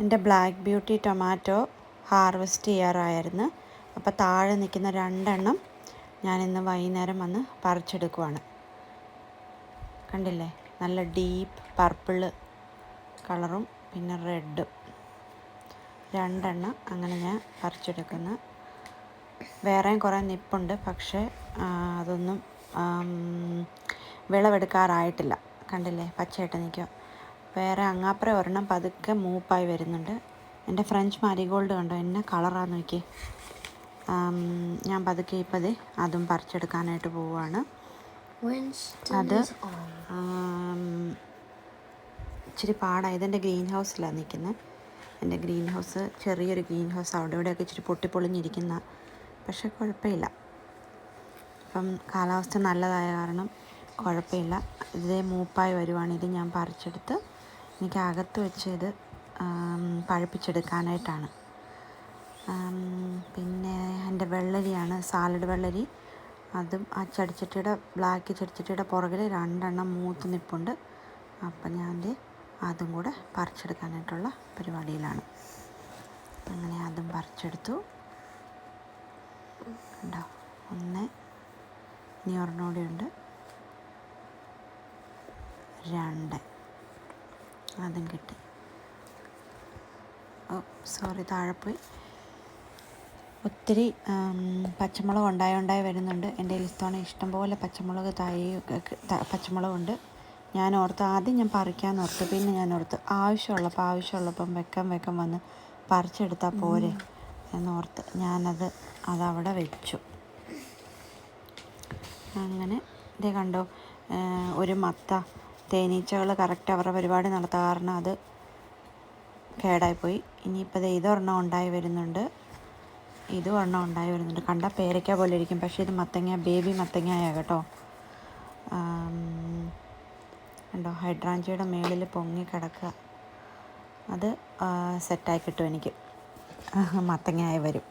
എന്റെ black beauty tomato harvest ചെയ്യാറായിരുന്നു. അപ്പോൾ താഴെ നിൽക്കുന്ന രണ്ടെണ്ണം ഞാനിന്ന് വൈകുന്നേരം വന്ന് പറിച്ചെടുക്കുവാണ്. കണ്ടില്ലേ? നല്ല ഡീപ്പ് പർപ്പിൾ കളറും പിന്നെ റെഡും. രണ്ടെണ്ണം അങ്ങനെ ഞാൻ പറിച്ചെടുക്കുന്നു. വേറെയും കുറേ നിപ്പുണ്ട്. പക്ഷേ അതൊന്നും വിളവെടുക്കാറായിട്ടില്ല. കണ്ടില്ലേ? പച്ചയായിട്ട് നിൽക്കുക. വേറെ അങ്ങാപ്പുറം ഒരെണ്ണം പതുക്കെ മൂപ്പായി വരുന്നുണ്ട്. എന്റെ ഫ്രഞ്ച് മാരിഗോൾഡ് കണ്ടോ? എന്നെ കളറാന്ന് നോക്കി. ഞാൻ പതുക്കെ ഇപ്പതേ അതും പറിച്ചെടുക്കാനായിട്ട് പോവുകയാണ് അത് ഇച്ചിരി പാടാണ് ഇതെന്റെ ഗ്രീൻ ഹൗസിലാണ് നിൽക്കുന്നത് എന്റെ ഗ്രീൻ ഹൗസ് ചെറിയൊരു ഗ്രീൻ ഹൗസ്. അവിടെ ഇവിടെയൊക്കെ ഇച്ചിരി പൊട്ടിപ്പൊളിഞ്ഞിരിക്കുന്ന. പക്ഷെ കുഴപ്പമില്ല. അപ്പം കാലാവസ്ഥ നല്ലതായ കാരണം കുഴപ്പമില്ല. ഇതേ മൂപ്പായി വരുവാണ് ഞാൻ പറിച്ചെടുത്ത്. എനിക്ക് അകത്ത് വെച്ച് ഇത് പഴുപ്പിച്ചെടുക്കാനായിട്ടാണ് പിന്നെ എന്റെ വെള്ളരിയാണ് സാലഡ് വെള്ളരി. അതും ആ ചെടിച്ചട്ടിയുടെ ബ്ലാക്ക് ചെടിച്ചട്ടിയുടെ പുറകിൽ രണ്ടെണ്ണം മൂത്ത് നിപ്പുണ്ട്. അപ്പം ഞാൻ അതും കൂടെ പറിച്ചെടുക്കാനായിട്ടുള്ള പരിപാടിയിലാണ്. അങ്ങനെ അതും പറിച്ചെടുത്തു. ഉണ്ടോ ഒന്ന് ഇനി ഉണ്ട് രണ്ട്. അതും കിട്ടി. ഓ സോറി താഴെ പോയി ഒത്തിരി പച്ചമുളക് ഉണ്ടായി ഉണ്ടായി വരുന്നുണ്ട്. എന്റെ ഇഷ്ടമാണ് ഇഷ്ടംപോലെ പച്ചമുളക് തായി പച്ചമുളകുണ്ട്. ഞാൻ ഓർത്ത് ആദ്യം ഞാൻ പറിക്കാൻ ഓർത്ത് പിന്നെ ഞാൻ ഓർത്ത് ആവശ്യമുള്ളപ്പോൾ ആവശ്യമുള്ളപ്പം വെക്കം വെക്കം വന്ന് പറിച്ചെടുത്താൽ പോരെ എന്നോർത്ത് ഞാനത് അതവിടെ വെച്ചു. അങ്ങനെ ഇതേ കണ്ടോ ഒരു മത്ത തേനീച്ചകൾ കറക്റ്റ് അവരുടെ പരിപാടി നടത്താൻ കാരണം അത് കേടായിപ്പോയി. ഇനിയിപ്പോൾ ഇത് ഇതൊരെണ്ണം ഉണ്ടായി വരുന്നുണ്ട്. ഇതും ഒരെണ്ണം ഉണ്ടായി വരുന്നുണ്ട്. കണ്ട പേരയ്ക്ക പോലെ ഇരിക്കും. പക്ഷേ ഇത് മത്തങ്ങ ബേബി മത്തങ്ങയാ കേട്ടോ. കണ്ടോ? ഹൈഡ്രാഞ്ചിയുടെ മേളിൽ പൊങ്ങി കിടക്കുക. അത് സെറ്റായി കിട്ടും എനിക്ക്. മത്തങ്ങയായി വരും.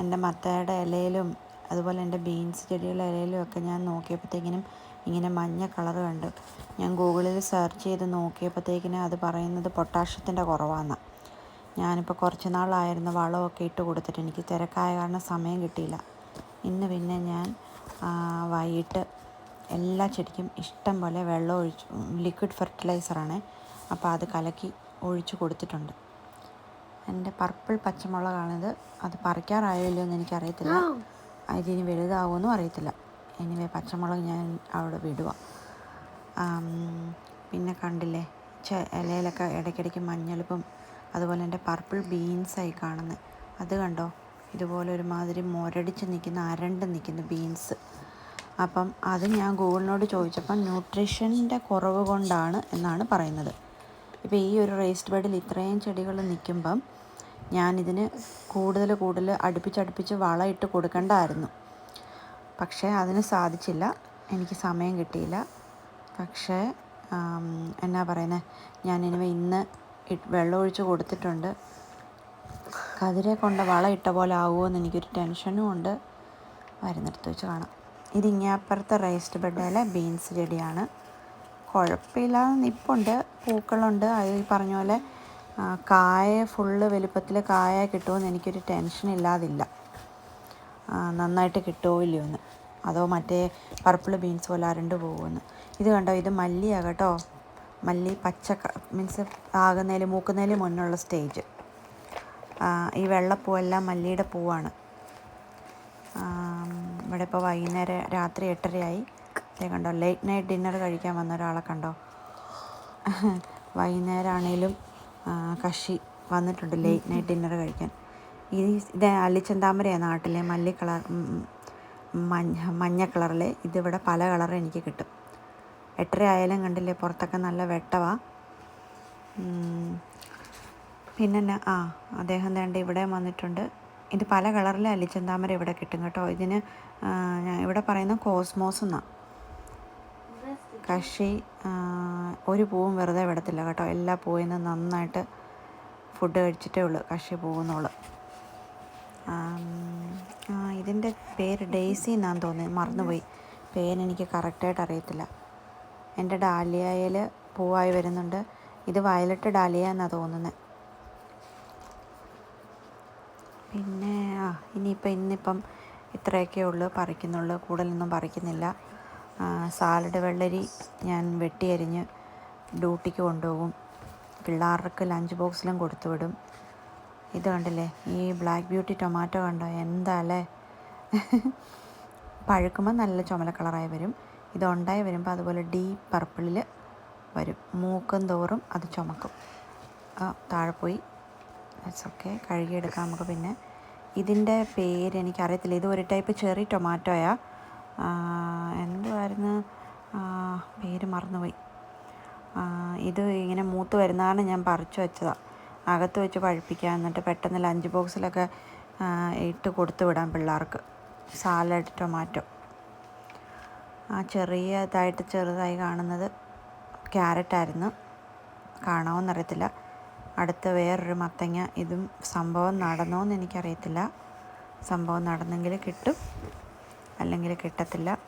എന്റെ മത്തയുടെ ഇലയിലും അതുപോലെ എന്റെ ബീൻസ് ചെടികളുടെ ഇലയിലും ഒക്കെ ഞാൻ നോക്കിയപ്പോഴത്തേക്കിനും ഇങ്ങനെ മഞ്ഞ കളർ കണ്ട് ഞാൻ ഗൂഗിളിൽ സെർച്ച് ചെയ്ത് നോക്കിയപ്പോഴത്തേക്കിന് അത് പറയുന്നത് പൊട്ടാഷ്യത്തിന്റെ കുറവാണെന്നാണ് ഞാനിപ്പോൾ കുറച്ച് നാളായിരുന്നു വളമൊക്കെ ഇട്ട് കൊടുത്തിട്ട് എനിക്ക് തിരക്കായ കാരണം സമയം കിട്ടിയില്ല. ഇന്ന് പിന്നെ ഞാൻ വൈകിട്ട് എല്ലാ ചെടിക്കും ഇഷ്ടം പോലെ വെള്ളം ഒഴിച്ച് ലിക്വിഡ് ഫെർട്ടിലൈസറാണ്. അപ്പോൾ അത് കലക്കി ഒഴിച്ചു കൊടുത്തിട്ടുണ്ട്. എന്റെ പർപ്പിൾ പച്ചമുളകാണിത്. അത് പറിക്കാറായോ പറിക്കാറായല്ലോ എന്ന് എനിക്കറിയത്തില്ല. അതിന് വലുതാവുമെന്നും അറിയത്തില്ല. എനിവേ പച്ചമുളക് ഞാൻ അവിടെ വിടുക പിന്നെ കണ്ടില്ലേ ചെ ഇലയിലൊക്കെ ഇടയ്ക്കിടയ്ക്ക് മഞ്ഞളിപ്പം അതുപോലെ എന്റെ പർപ്പിൾ ബീൻസായി കാണുന്നത് അത് കണ്ടോ? ഇതുപോലെ ഒരുമാതിരി മുരടിച്ച് നിൽക്കുന്ന അരണ്ട് നിൽക്കുന്ന ബീൻസ്. അപ്പം അത് ഞാൻ ഗൂഗിളിനോട് ചോദിച്ചപ്പം ന്യൂട്രീഷന്റെ കുറവ് കൊണ്ടാണ് എന്നാണ് പറയുന്നത്. ഇപ്പോൾ ഈ ഒരു റേസ്റ്റ് ബെഡിൽ ഇത്രയും ചെടികൾ നിൽക്കുമ്പം ഞാനിതിന് കൂടുതൽ കൂടുതൽ അടുപ്പിച്ചടുപ്പിച്ച് വളമിട്ട് കൊടുക്കേണ്ടതായിരുന്നു പക്ഷേ അതിന് സാധിച്ചില്ല. എനിക്ക് സമയം കിട്ടിയില്ല. പക്ഷേ എന്നാ പറയുന്നത് ഞാൻ ഇനി ഇന്ന് വെള്ളം വെള്ളമൊഴിച്ച് കൊടുത്തിട്ടുണ്ട്. കതിരെ കൊണ്ട് വളം ഇട്ട പോലെ ആവുമോ എന്ന് എനിക്കൊരു ടെൻഷനും ഉണ്ട്. വരുന്നിടത്ത് വെച്ച് കാണാം. ഇത് ഇങ്ങാപ്പുറത്തെ റേസ്ഡ് ബെഡിലെ ബീൻസ് ചെടിയാണ്. കുഴപ്പമില്ലാതെ നിപ്പുണ്ട്. പൂക്കളുണ്ട്. അത് ഈ പറഞ്ഞ പോലെ കായ ഫുള്ള് വലുപ്പത്തിൽ കായ കിട്ടുമെന്ന് എനിക്കൊരു ടെൻഷൻ ഇല്ലാതില്ല നന്നായിട്ട് കിട്ടുമോ ഇല്ലയോ എന്ന് അതോ മറ്റേ പർപ്പിൾ ബീൻസ് പോലെ അരണ്ട് പോകുമെന്ന് ഇത് കണ്ടോ? ഇത് മല്ലിയാണ് കേട്ടോ. മല്ലി പച്ച മീൻസ് ആകുന്നതിൽ മൂക്കുന്നതിൽ മുന്നുള്ള സ്റ്റേജ് ഈ വെള്ളപ്പൂവെല്ലാം മല്ലിയുടെ പൂവാണ്. ഇവിടെ ഇപ്പോൾ വൈകുന്നേരം രാത്രി എട്ടരയായി. കണ്ടോ ലേറ്റ് നൈറ്റ് ഡിന്നർ കഴിക്കാൻ വന്ന ഒരാളെ കണ്ടോ? വൈകുന്നേരം ആണേലും കഷി വന്നിട്ടുണ്ട് ലേറ്റ് നൈറ്റ് ഡിന്നർ കഴിക്കാൻ. ഈ ഇത് അള്ളിച്ചന്താമരയാണ് നാട്ടിലെ മല്ലി കളർ മഞ്ഞ മഞ്ഞ കളറിലെ ഇതിവിടെ പല കളർ എനിക്ക് കിട്ടും. എട്ടര ആയാലും കണ്ടില്ലേ പുറത്തൊക്കെ നല്ല വെട്ടവാ. പിന്നെ ആ അദ്ദേഹം വേണ്ട ഇവിടെ വന്നിട്ടുണ്ട്. ഇത് പല കളറിലെ അല്ലിച്ചന്താമര ഇവിടെ കിട്ടും കേട്ടോ. ഇതിന് ഞാൻ ഇവിടെ പറയുന്ന കോസ്മോസ് എന്നാണ് കഷി ഒരു പൂവും വെറുതെ വിടത്തില്ല കേട്ടോ. എല്ലാ പൂവിൽ നിന്ന് നന്നായിട്ട് ഫുഡ് കഴിച്ചിട്ടേ ഉള്ളൂ കഷി ആ ഇതിന്റെ പേര് ഡെയ്സി എന്നാന്ന് തോന്നുന്നു. മറന്നുപോയി. പേരെനിക്ക് കറക്റ്റായിട്ട് അറിയത്തില്ല. എന്റെ ഡാലിയയിൽ പൂവായി വരുന്നുണ്ട്. ഇത് വയലറ്റ് ഡാലിയ എന്നാണ് തോന്നുന്നത് പിന്നെ ആ ഇനിയിപ്പോൾ ഇന്നിപ്പം ഇത്രയൊക്കെ ഉള്ളു പറിക്കുന്നുള്ളൂ. കൂടുതലൊന്നും പറിക്കുന്നില്ല. സാലഡ് വെള്ളരി ഞാൻ വെട്ടിയരിഞ്ഞ് ഡ്യൂട്ടിക്ക് കൊണ്ടുപോകും. പിള്ളേർക്ക് ലഞ്ച് ബോക്സിലും കൊടുത്തു വിടും. ഇത് കണ്ടില്ലേ? ഈ ബ്ലാക്ക് ബ്യൂട്ടി ടൊമാറ്റോ കണ്ടോ? എന്താ അല്ലേ പഴുക്കുമ്പോൾ നല്ല ചുമല കളറായി വരും. ഇത് ഉണ്ടായി വരുമ്പോൾ അതുപോലെ ഡീപ്പ് പർപ്പിളിൽ വരും. മൂക്കും തോറും അത് ചുമക്കും. ആ താഴെ പോയി. ഇറ്റ്സ് ഓക്കെ കഴുകിയെടുക്കാം നമുക്ക് പിന്നെ. ഇതിന്റെ പേര് എനിക്കറിയത്തില്ല. ഇത് ഒരു ടൈപ്പ് ചെറി ടൊമാറ്റോയാ. എന്തുമായിരുന്നു പേര് മറന്നുപോയി. ഇത് ഇങ്ങനെ മൂത്ത് വരുന്നതാണ് ഞാൻ പറിച്ചു വെച്ചതാണ് അകത്ത് വെച്ച് പഴുപ്പിക്കുക. എന്നിട്ട് പെട്ടെന്ന് ലഞ്ച് ബോക്സിലൊക്കെ ഇട്ട് കൊടുത്തു വിടാം പിള്ളേർക്ക്. സാലഡ് ടൊമാറ്റോ ആ ചെറിയതായിട്ട് ചെറുതായി കാണുന്നത് ക്യാരറ്റായിരുന്നു കാണാമെന്നറിയത്തില്ല അടുത്ത വേറൊരു മത്തങ്ങ. ഇതും സംഭവം നടന്നോന്ന് എനിക്കറിയത്തില്ല. സംഭവം നടന്നെങ്കിൽ കിട്ടും. അല്ലെങ്കിൽ കിട്ടത്തില്ല.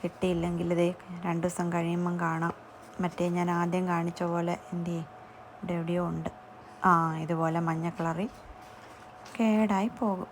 കിട്ടിയില്ലെങ്കിൽ ഇതേ രണ്ട് ദിവസം കഴിയുമ്പം കാണാം. മറ്റേ ഞാൻ ആദ്യം കാണിച്ച പോലെ എന്തു ചെയ്യും ഇവിടെ എവിടെയോ ഉണ്ട് ആ ഇതുപോലെ മഞ്ഞ കളറിൽ കേടായി പോകും.